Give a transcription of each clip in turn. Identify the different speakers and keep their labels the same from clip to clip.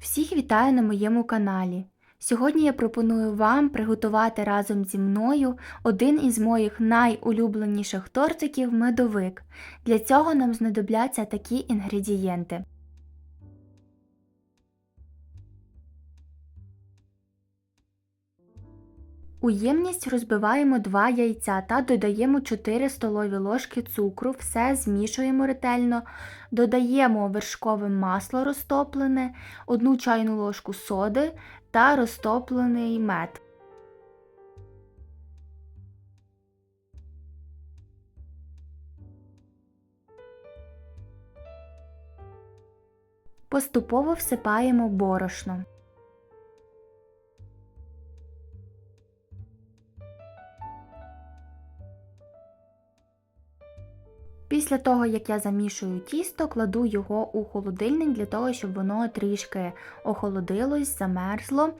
Speaker 1: Всіх вітаю на моєму каналі. Сьогодні я пропоную вам приготувати разом зі мною один із моїх найулюбленіших тортиків медовик. Для цього нам знадобляться такі інгредієнти. У ємність розбиваємо 2 яйця та додаємо 4 столові ложки цукру, все змішуємо ретельно, додаємо вершкове масло розтоплене, 1 чайну ложку соди та розтоплений мед. Поступово всипаємо борошно. Після того, як я замішую тісто, кладу його у холодильник для того, щоб воно трішки охолодилось, замерзло,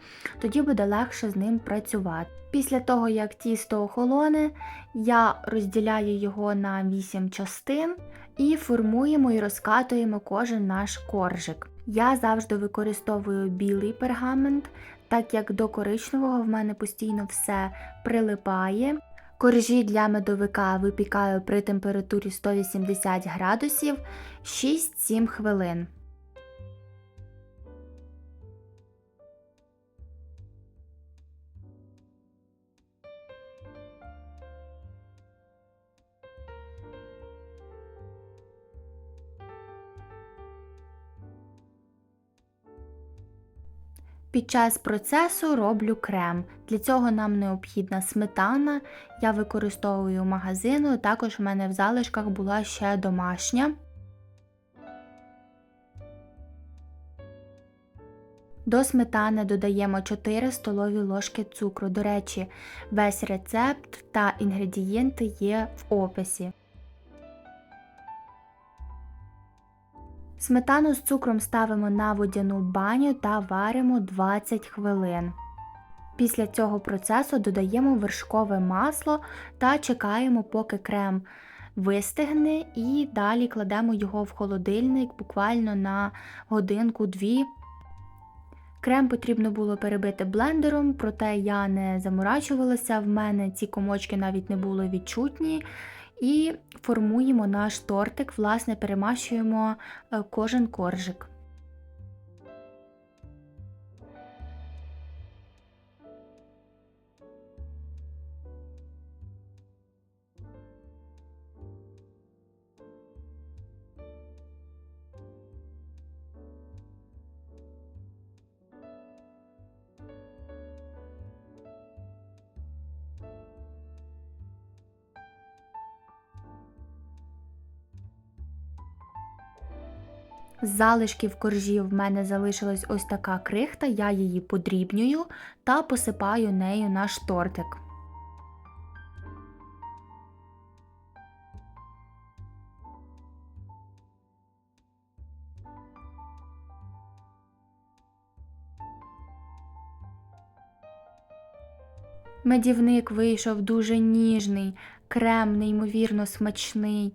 Speaker 1: тоді буде легше з ним працювати. Після того, як тісто охолоне, я розділяю його на 8 частин і формуємо і розкатуємо кожен наш коржик. Я завжди використовую білий пергамент, так як до коричневого в мене постійно все прилипає. Коржі для медовика випікаю при температурі 180 градусів 6-7 хвилин. Під час процесу роблю крем. Для цього нам необхідна сметана. Я використовую магазину, також в мене в залишках була ще домашня. До сметани додаємо 4 столові ложки цукру. До речі, весь рецепт та інгредієнти є в описі. Сметану з цукром ставимо на водяну баню та варимо 20 хвилин. Після цього процесу додаємо вершкове масло та чекаємо, поки крем вистигне, і далі кладемо його в холодильник буквально на годинку-дві. Крем потрібно було перебити блендером, проте я не заморачувалася, в мене ці комочки навіть не були відчутні. І формуємо наш тортик, власне, перемащуємо е, кожен коржик. З залишків коржів в мене залишилась ось така крихта, я її подрібнюю та посипаю нею наш тортик. Медівник вийшов дуже ніжний, крем неймовірно смачний.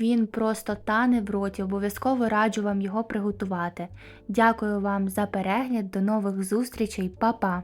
Speaker 1: Він просто тане в роті, обов'язково раджу вам його приготувати. Дякую вам за перегляд, до нових зустрічей, Па-па!